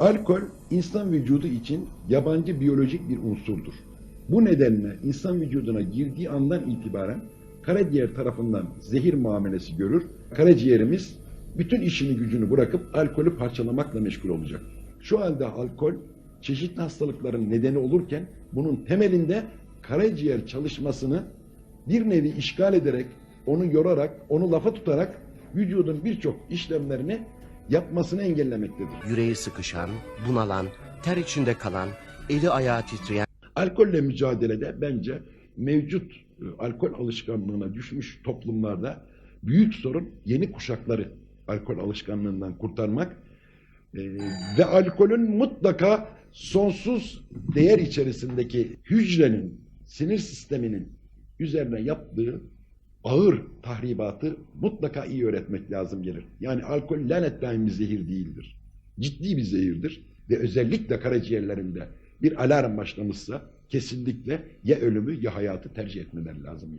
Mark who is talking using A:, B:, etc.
A: Alkol insan vücudu için yabancı biyolojik bir unsurdur. Bu nedenle insan vücuduna girdiği andan itibaren karaciğer tarafından zehir muamelesi görür. Karaciğerimiz bütün işini gücünü bırakıp alkolü parçalamakla meşgul olacak. Şu halde alkol çeşitli hastalıkların nedeni olurken bunun temelinde karaciğer çalışmasını bir nevi işgal ederek, onu yorarak, onu lafa tutarak vücudun birçok işlemlerini yapmasını engellemektedir.
B: Yüreği sıkışan, bunalan, ter içinde kalan, eli ayağı titreyen,
A: Alkolle mücadelede bence mevcut e, alkol alışkanlığına düşmüş toplumlarda büyük sorun yeni kuşakları alkol alışkanlığından kurtarmak E, ve alkolün mutlaka sonsuz değer içerisindeki hücrenin, sinir sisteminin üzerine yaptığı ağır tahribatı mutlaka iyi öğretmek lazım gelir. Yani alkol lanet bir zehir değildir. Ciddi bir zehirdir ve özellikle karaciğerlerinde bir alarm başlamışsa kesinlikle ya ölümü ya hayatı tercih etmeleri lazım.